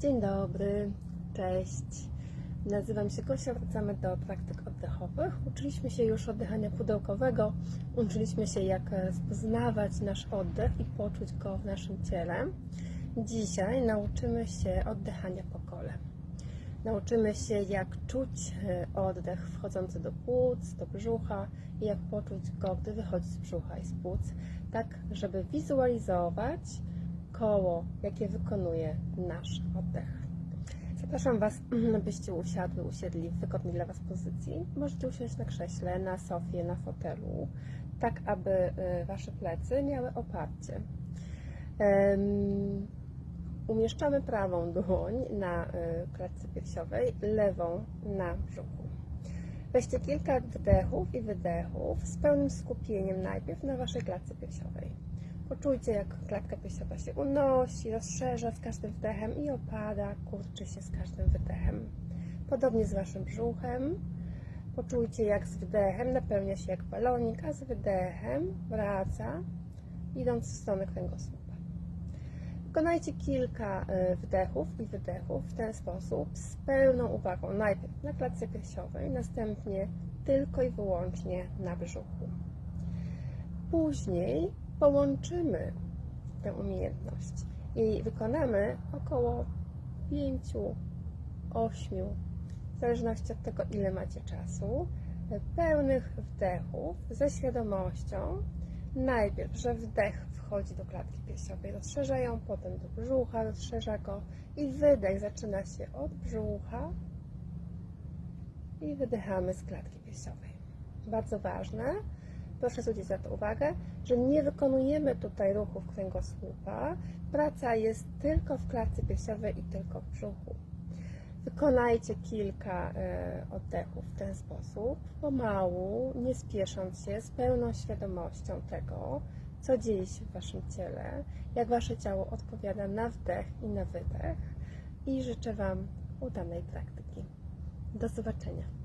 Dzień dobry, cześć. Nazywam się Gosia, wracamy do praktyk oddechowych. Uczyliśmy się już oddychania pudełkowego, uczyliśmy się jak rozpoznawać nasz oddech i poczuć go w naszym ciele. Dzisiaj nauczymy się oddychania po kole. Nauczymy się jak czuć e, oddech wchodzący do płuc, do brzucha i jak poczuć go, gdy wychodzi z brzucha i z płuc, tak żeby wizualizować koło, jakie wykonuje nasz oddech. Zapraszam Was, abyście usiadły, usiedli w wygodnej dla Was pozycji. Możecie usiąść na krześle, na sofie, na fotelu, tak aby y, Wasze plecy miały oparcie. Umieszczamy prawą dłoń na y, klatce piersiowej, lewą na brzuchu. Weźcie kilka wdechów i wydechów z pełnym skupieniem najpierw na Waszej klatce piersiowej. Poczujcie, jak klatka piersiowa się unosi, rozszerza z każdym wdechem i opada, kurczy się z każdym wydechem. Podobnie z Waszym brzuchem. Poczujcie, jak z wdechem napełnia się jak balonik, a z wydechem wraca, idąc w stronę kręgosłupa. Wykonajcie kilka y, wdechów i wydechów w ten sposób z pełną uwagą. Najpierw na klatce piersiowej, następnie tylko i wyłącznie na brzuchu. Później połączymy tę umiejętność i wykonamy około 5-8, w zależności od tego, ile macie czasu, pełnych wdechów ze świadomością, najpierw, że wdech wchodzi do klatki piersiowej, rozszerza ją, potem do brzucha, rozszerza go i wydech zaczyna się od brzucha i wydychamy z klatki piersiowej. Bardzo ważne, proszę zwrócić na to uwagę, że nie wykonujemy tutaj ruchów kręgosłupa. Praca jest tylko w klatce piersiowej i tylko w brzuchu. Wykonajcie kilka e, oddechów w ten sposób, pomału, nie spiesząc się, z pełną świadomością tego, co dzieje się w Waszym ciele, jak Wasze ciało odpowiada na wdech i na wydech. I życzę Wam udanej praktyki. Do zobaczenia.